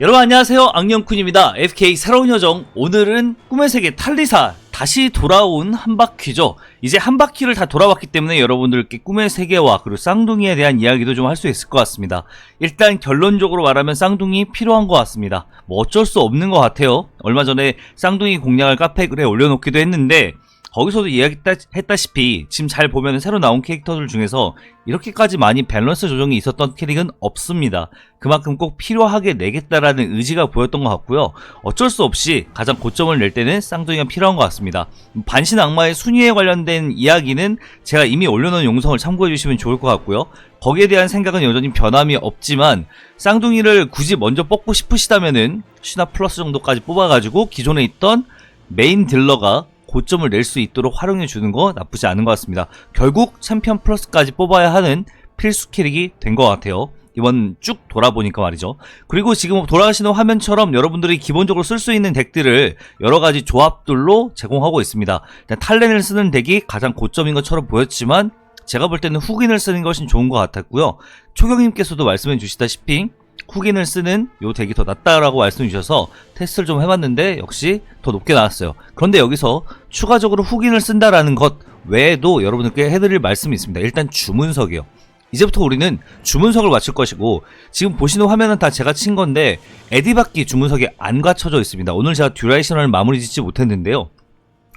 여러분 안녕하세요. 악령쿤입니다. FK 새로운 여정. 오늘은 꿈의 세계 탈리사. 다시 돌아온 한 바퀴죠. 이제 한 바퀴를 다 돌아왔기 때문에 여러분들께 꿈의 세계와 그리고 쌍둥이에 대한 이야기도 좀 할 수 있을 것 같습니다. 일단 결론적으로 말하면 쌍둥이 필요한 것 같습니다. 뭐 어쩔 수 없는 것 같아요. 얼마 전에 쌍둥이 공략을 카페 글에 올려놓기도 했는데 거기서도 이야기했다 시피 지금 잘 보면 새로 나온 캐릭터들 중에서 이렇게까지 많이 밸런스 조정이 있었던 캐릭은 없습니다. 그만큼 꼭 필요하게 내겠다라는 의지가 보였던 것 같고요. 어쩔 수 없이 가장 고점을 낼 때는 쌍둥이가 필요한 것 같습니다. 반신 악마의 순위에 관련된 이야기는 제가 이미 올려놓은 영상을 참고해 주시면 좋을 것 같고요. 거기에 대한 생각은 여전히 변함이 없지만 쌍둥이를 굳이 먼저 뽑고 싶으시다면은 시나 플러스 정도까지 뽑아가지고 기존에 있던 메인 딜러가 고점을 낼 수 있도록 활용해 주는 거 나쁘지 않은 것 같습니다. 결국 챔피언 플러스까지 뽑아야 하는 필수 캐릭이 된 것 같아요. 이번 쭉 돌아보니까 말이죠. 그리고 지금 돌아가시는 화면처럼 여러분들이 기본적으로 쓸 수 있는 덱들을 여러 가지 조합들로 제공하고 있습니다. 탈렌을 쓰는 덱이 가장 고점인 것처럼 보였지만 제가 볼 때는 훅인을 쓰는 것이 좋은 것 같았고요. 초경님께서도 말씀해 주시다시피 훅인을 쓰는 요 덱이 더 낫다라고 말씀해 주셔서 테스트를 좀 해봤는데 역시 더 높게 나왔어요. 그런데 여기서 추가적으로 훅인을 쓴다라는 것 외에도 여러분들께 해드릴 말씀이 있습니다. 일단 주문석이요. 이제부터 우리는 주문석을 맞출 것이고 지금 보시는 화면은 다 제가 친 건데 에디바퀴 주문석이 안 갖춰져 있습니다. 오늘 제가 듀라이션을 마무리 짓지 못했는데요.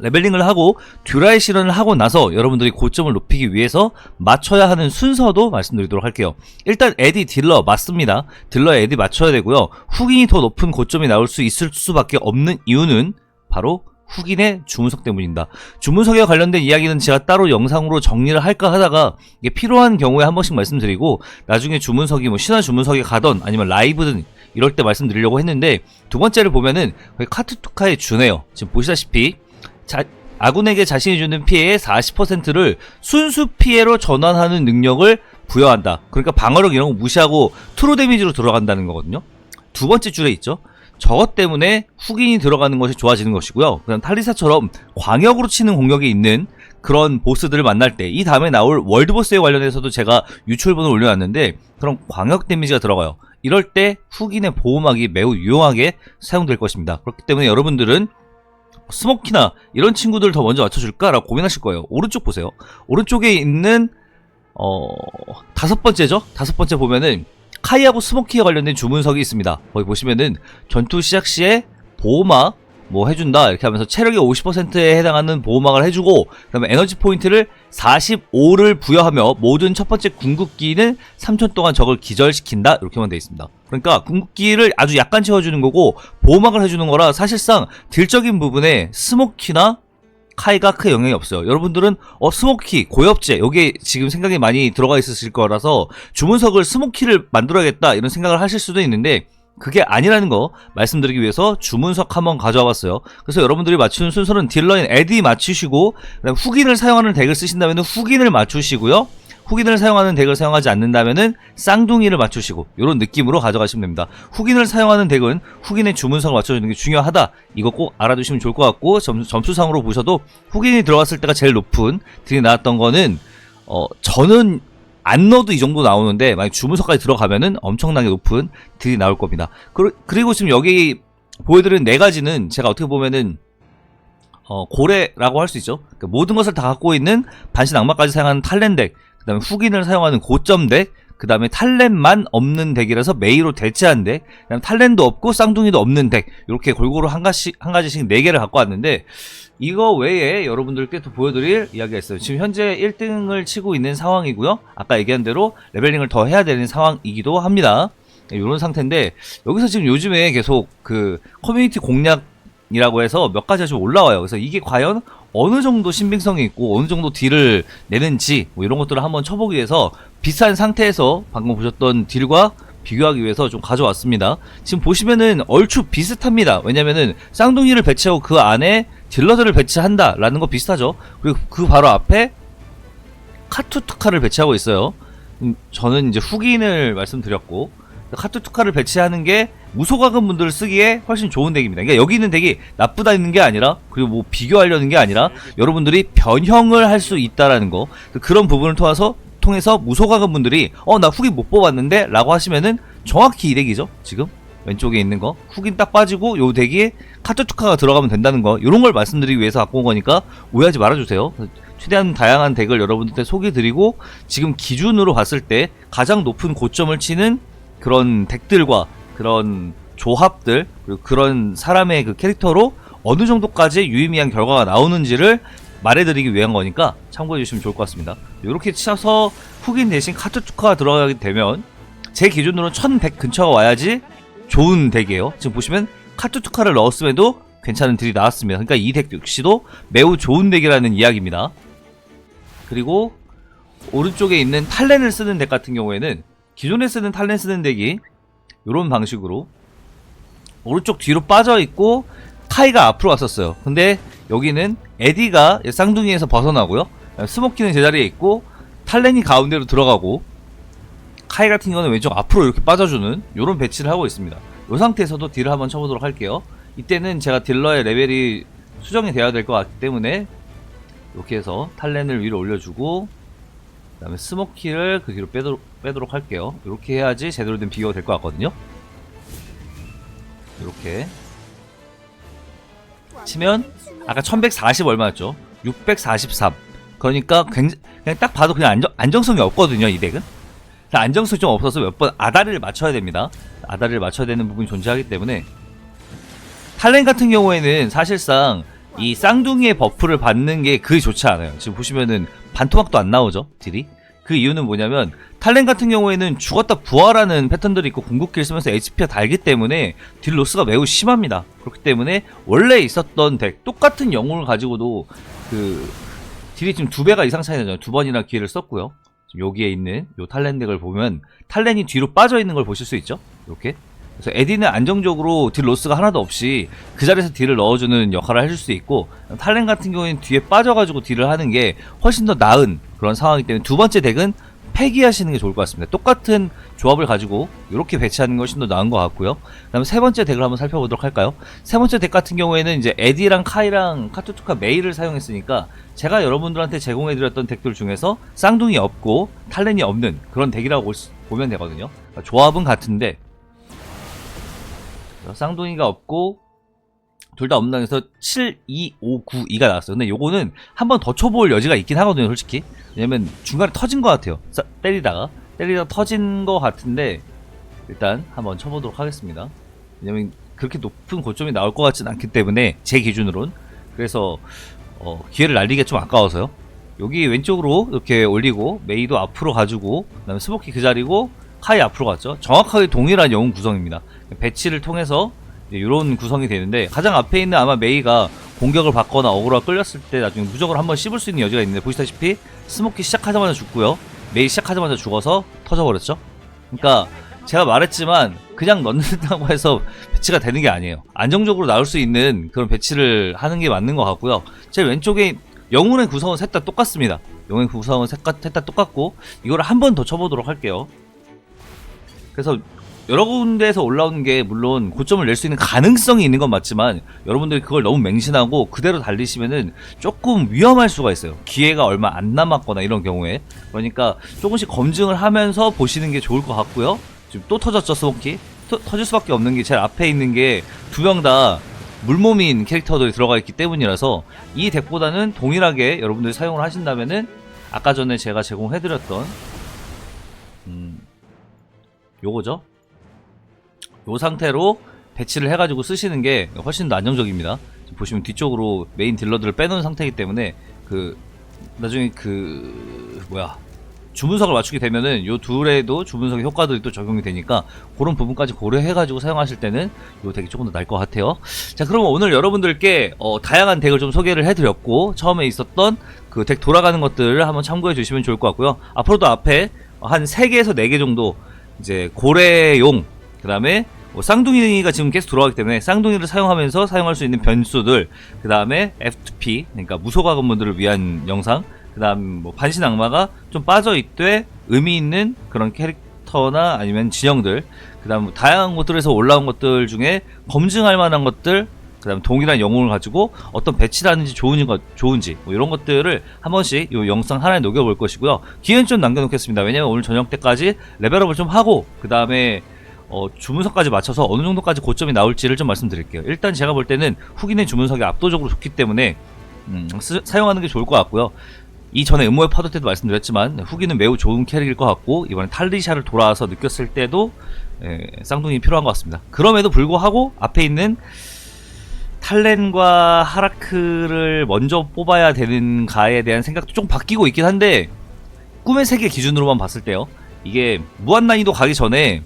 레벨링을 하고 듀라이 실현을 하고 나서 여러분들이 고점을 높이기 위해서 맞춰야 하는 순서도 말씀드리도록 할게요. 일단 에디 딜러 맞습니다. 딜러 에디 맞춰야 되고요. 훅인이 더 높은 고점이 나올 수 있을 수밖에 없는 이유는 바로 훅인의 주문석 때문입니다. 주문석에 관련된 이야기는 제가 따로 영상으로 정리를 할까 하다가 이게 필요한 경우에 한 번씩 말씀드리고 나중에 주문석이 뭐 신화 주문석에 가던 아니면 라이브든 이럴 때 말씀드리려고 했는데 두 번째를 보면은 카투투카에 주네요. 지금 보시다시피 자, 아군에게 자신이 주는 피해의 40%를 순수 피해로 전환하는 능력을 부여한다. 그러니까 방어력 이런 거 무시하고 트루 데미지로 들어간다는 거거든요. 두 번째 줄에 있죠. 저것 때문에 훅인이 들어가는 것이 좋아지는 것이고요. 그냥 탈리사처럼 광역으로 치는 공격이 있는 그런 보스들을 만날 때 이 다음에 나올 월드보스에 관련해서도 제가 유출본을 올려놨는데 그런 광역 데미지가 들어가요. 이럴 때 훅인의 보호막이 매우 유용하게 사용될 것입니다. 그렇기 때문에 여러분들은 스모키나 이런 친구들 더 먼저 맞춰줄까라고 고민하실 거예요. 오른쪽 보세요. 오른쪽에 있는 어 다섯 번째죠. 다섯 번째 보면은 카이하고 스모키에 관련된 주문석이 있습니다. 거기 보시면은 전투 시작 시에 보호막 뭐 해준다 이렇게 하면서 체력이 50%에 해당하는 보호막을 해주고 그다음에 에너지 포인트를 45를 부여하며 모든 첫 번째 궁극기는 3초 동안 적을 기절시킨다 이렇게만 되어 있습니다. 그러니까 궁극기를 아주 약간 채워주는 거고 보호막을 해주는 거라 사실상 딜적인 부분에 스모키나 카이가 크게 영향이 없어요. 여러분들은 어 스모키 고엽제 여기에 지금 생각이 많이 들어가 있으실 거라서 주문석을 스모키를 만들어야겠다 이런 생각을 하실 수도 있는데 그게 아니라는 거 말씀드리기 위해서 주문석 한번 가져와 봤어요. 그래서 여러분들이 맞추는 순서는 딜러인 에디 맞추시고 훅인을 사용하는 덱을 쓰신다면 훅인을 맞추시고요. 훅인을 사용하는 덱을 사용하지 않는다면은 쌍둥이를 맞추시고 이런 느낌으로 가져가시면 됩니다. 훅인을 사용하는 덱은 훅인의 주문석을 맞춰주는 게 중요하다. 이거 꼭 알아두시면 좋을 것 같고 점수, 점수상으로 보셔도 훅인이 들어갔을 때가 제일 높은 딜이 나왔던 거는 어 저는 안 넣어도 이 정도 나오는데 만약 주문석까지 들어가면은 엄청나게 높은 딜이 나올 겁니다. 그리- 그리고 지금 여기 보여드린 네 가지는 제가 어떻게 보면은 어, 고래라고 할 수 있죠. 그러니까 모든 것을 다 갖고 있는 반신 악마까지 사용하는 탈렌 덱, 그 다음에 훅인을 사용하는 고점 덱, 그 다음에 탈렌만 없는 덱이라서 메이로 대체한 덱, 그 다음에 탈렌도 없고 쌍둥이도 없는 덱, 이렇게 골고루 한 가지씩, 한 가지씩 네 개를 갖고 왔는데, 이거 외에 여러분들께 또 보여드릴 이야기가 있어요. 지금 현재 1등을 치고 있는 상황이고요. 아까 얘기한 대로 레벨링을 더 해야 되는 상황이기도 합니다. 이런 상태인데, 여기서 지금 요즘에 계속 그 커뮤니티 공략 이라고 해서 몇 가지가 좀 올라와요. 그래서 이게 과연 어느 정도 신빙성이 있고 어느 정도 딜을 내는지 뭐 이런 것들을 한번 쳐보기 위해서 비싼 상태에서 방금 보셨던 딜과 비교하기 위해서 좀 가져왔습니다. 지금 보시면은 얼추 비슷합니다. 왜냐면은 쌍둥이를 배치하고 그 안에 딜러들을 배치한다라는 거 비슷하죠. 그리고 그 바로 앞에 카투투카를 배치하고 있어요. 음, 저는 이제 훅인을 말씀드렸고 카투투카를 배치하는 게 무소가금 분들 쓰기에 훨씬 좋은 덱입니다. 그러니까 여기 있는 덱이 나쁘다 있는 게 아니라 그리고 뭐 비교하려는 게 아니라 여러분들이 변형을 할 수 있다라는 거. 그런 부분을 통해서 통해서 무소가금 분들이 어 나 후기 못 뽑았는데 라고 하시면은 정확히 이 덱이죠 지금. 왼쪽에 있는 거. 훅인 딱 빠지고 요 덱에 카투투카가 들어가면 된다는 거. 이런 걸 말씀드리기 위해서 갖고 온 거니까 오해하지 말아주세요. 최대한 다양한 덱을 여러분들한테 소개드리고 지금 기준으로 봤을 때 가장 높은 고점을 치는 그런 덱들과 그런 조합들 그리고 그런 사람의 그 캐릭터로 어느 정도까지 유의미한 결과가 나오는지를 말해드리기 위한 거니까 참고해 주시면 좋을 것 같습니다. 이렇게 치셔서 훅인 대신 카투투카가 들어가게 되면 제 기준으로는 1100 근처가 와야지 좋은 덱이에요. 지금 보시면 카투투카를 넣었음에도 괜찮은 딜이 나왔습니다. 그러니까 이 덱 역시도 매우 좋은 덱이라는 이야기입니다. 그리고 오른쪽에 있는 탈렌을 쓰는 덱 같은 경우에는 기존에 쓰는 탈렌 쓰는 덱이 이런 방식으로 오른쪽 뒤로 빠져 있고 카이가 앞으로 왔었어요. 근데 여기는 에디가 쌍둥이에서 벗어나고요. 스모키는 제자리에 있고 탈렌이 가운데로 들어가고 카이 같은 경우는 왼쪽 앞으로 이렇게 빠져주는 이런 배치를 하고 있습니다. 이 상태에서도 딜을 한번 쳐보도록 할게요. 이때는 제가 딜러의 레벨이 수정이 돼야 될 것 같기 때문에 이렇게 해서 탈렌을 위로 올려주고 그 다음에 스모키를 그 뒤로 빼도록, 빼도록 할게요. 이렇게 해야지 제대로 된 비교가 될 것 같거든요. 이렇게. 치면 아까 1140 얼마였죠? 643 그러니까 굉장히 그냥 딱 봐도 그냥 안정, 안정성이 없거든요 이 덱은. 안정성이 좀 없어서 몇 번 아다리를 맞춰야 됩니다. 아다리를 맞춰야 되는 부분이 존재하기 때문에. 탈렌 같은 경우에는 사실상 이 쌍둥이의 버프를 받는 게 그리 좋지 않아요. 지금 보시면은 반토막도 안 나오죠 딜이 그 이유는 뭐냐면 탈렌 같은 경우에는 죽었다 부활하는 패턴들이 있고 궁극기를 쓰면서 HP가 달기 때문에 딜 로스가 매우 심합니다. 그렇기 때문에 원래 있었던 덱 똑같은 영웅을 가지고도 그 딜이 지금 두 배가 이상 차이 나잖아요. 두 번이나 기회를 썼고요. 지금 여기에 있는 요 탈렌 덱을 보면 탈렌이 뒤로 빠져 있는 걸 보실 수 있죠. 이렇게. 그래서 에디는 안정적으로 딜 로스가 하나도 없이 그 자리에서 딜을 넣어주는 역할을 해줄 수 있고 탈렌 같은 경우에는 뒤에 빠져가지고 딜을 하는 게 훨씬 더 나은 그런 상황이기 때문에 두 번째 덱은 폐기하시는 게 좋을 것 같습니다. 똑같은 조합을 가지고 이렇게 배치하는 것이 더 나은 것 같고요. 그다음에 세 번째 덱을 한번 살펴보도록 할까요? 세 번째 덱 같은 경우에는 이제 에디랑 카이랑 카투투카 메이를 사용했으니까 제가 여러분들한테 제공해드렸던 덱들 중에서 쌍둥이 없고 탈렌이 없는 그런 덱이라고 보면 되거든요. 그러니까 조합은 같은데 쌍둥이가 없고 둘다 데서 7, 2, 5, 9, 2가 나왔어요. 근데 요거는 한 번 더 쳐볼 여지가 있긴 하거든요, 솔직히. 왜냐면 중간에 터진 것 같아요. 싸- 때리다가. 때리다가 터진 것 같은데, 일단 한번 쳐보도록 하겠습니다. 왜냐면 그렇게 높은 고점이 나올 것 같진 않기 때문에, 제 기준으론. 그래서, 어, 기회를 날리기가 좀 아까워서요. 여기 왼쪽으로 이렇게 올리고, 메이도 앞으로 가지고, 그 다음에 스모키 그 자리고, 카이 앞으로 갔죠. 정확하게 동일한 영웅 구성입니다. 배치를 통해서 이런 구성이 되는데 가장 앞에 있는 아마 메이가 공격을 받거나 어그로가 끌렸을 때 나중에 무적으로 한번 씹을 수 있는 여지가 있는데 보시다시피 스모키 시작하자마자 죽고요. 메이 시작하자마자 죽어서 터져버렸죠. 그러니까 제가 말했지만 그냥 넣는다고 해서 배치가 되는 게 아니에요. 안정적으로 나올 수 있는 그런 배치를 하는 게 맞는 것 같고요. 제 왼쪽에 영혼의 구성은 셋 다 똑같습니다. 영혼의 구성은 셋 다 똑같고 이거를 한 번 더 쳐보도록 할게요. 그래서 여러 군데에서 올라오는 게 물론 고점을 낼 수 있는 가능성이 있는 건 맞지만 여러분들이 그걸 너무 맹신하고 그대로 달리시면은 조금 위험할 수가 있어요. 기회가 얼마 안 남았거나 이런 경우에. 그러니까 조금씩 검증을 하면서 보시는 게 좋을 것 같고요. 지금 또 터졌죠, 스모키? 터, 터질 수밖에 없는 게 제일 앞에 있는 게 두 명 다 물몸인 캐릭터들이 들어가 있기 때문이라서 이 덱보다는 동일하게 여러분들이 사용을 하신다면은 아까 전에 제가 제공해드렸던 음, 요거죠. 요 상태로 배치를 해가지고 쓰시는 게 훨씬 더 안정적입니다. 보시면 뒤쪽으로 메인 딜러들을 빼놓은 상태이기 때문에 그 나중에 그 뭐야 주문석을 맞추게 되면은 요 둘에도 주문석의 효과들이 또 적용이 되니까 그런 부분까지 고려해가지고 사용하실 때는 요 덱이 조금 더 나을 것 같아요. 자, 그러면 오늘 여러분들께 어, 다양한 덱을 좀 소개를 해드렸고 처음에 있었던 그 덱 돌아가는 것들을 한번 참고해 주시면 좋을 것 같고요. 앞으로도 앞에 한 3개에서 4개 정도 이제 고래용 그 다음에 뭐 쌍둥이가 지금 계속 돌아가기 때문에 쌍둥이를 사용하면서 사용할 수 있는 변수들 그 다음에 F2P 그러니까 무소가금분들을 위한 영상 그 다음 뭐 반신 악마가 좀 빠져 있되 의미 있는 그런 캐릭터나 아니면 진영들 그 다음 다양한 곳들에서 올라온 것들 중에 검증할 만한 것들 그 다음 동일한 영웅을 가지고 어떤 배치를 하는지 좋은지, 좋은지 뭐 이런 것들을 한 번씩 이 영상 하나에 녹여볼 것이고요. 기회는 좀 남겨놓겠습니다. 왜냐면 오늘 저녁 때까지 레벨업을 좀 하고 그 다음에 어, 주문석까지 맞춰서 어느 정도까지 고점이 나올지를 좀 말씀드릴게요. 일단 제가 볼 때는 후기는 주문석이 압도적으로 좋기 때문에 음, 쓰- 사용하는 게 좋을 것 같고요. 이전에 음모의 파도 때도 말씀드렸지만 후기는 매우 좋은 캐릭일 것 같고 이번에 탈리샤를 돌아와서 느꼈을 때도 예, 쌍둥이 필요한 것 같습니다. 그럼에도 불구하고 앞에 있는 탈렌과 하라크를 먼저 뽑아야 되는가에 대한 생각도 좀 바뀌고 있긴 한데 꿈의 세계 기준으로만 봤을 때요. 이게 무한 난이도 가기 전에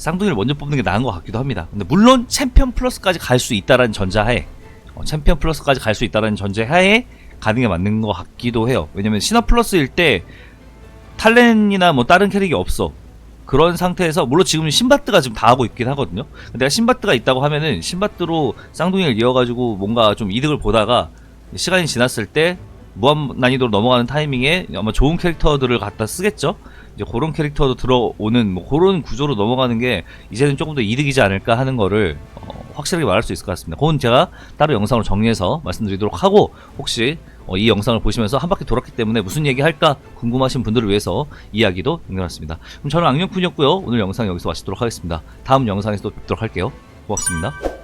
쌍둥이를 먼저 뽑는 게 나은 것 같기도 합니다. 근데 물론 챔피언 플러스까지 갈 수 있다라는 전자하에 어, 챔피언 플러스까지 갈 수 있다라는 전제하에 가는 게 맞는 것 같기도 해요. 왜냐면 신화 플러스일 때 탈렌이나 뭐 다른 캐릭이 없어. 그런 상태에서 물론 지금 신바트가 지금 다 하고 있긴 하거든요. 근데 내가 신바트가 있다고 하면은 신바트로 쌍둥이를 이어가지고 뭔가 좀 이득을 보다가 시간이 지났을 때 무한 난이도로 넘어가는 타이밍에 아마 좋은 캐릭터들을 갖다 쓰겠죠. 이제 그런 캐릭터도 들어오는 뭐 그런 구조로 넘어가는 게 이제는 조금 더 이득이지 않을까 하는 거를 어, 확실하게 말할 수 있을 것 같습니다. 그건 제가 따로 영상으로 정리해서 말씀드리도록 하고 혹시 어, 이 영상을 보시면서 한 바퀴 돌았기 때문에 무슨 얘기 할까 궁금하신 분들을 위해서 이야기도 남겨놨습니다. 그럼 저는 악령쿤이었고요. 오늘 영상 여기서 마치도록 하겠습니다. 다음 영상에서 또 뵙도록 할게요. 고맙습니다.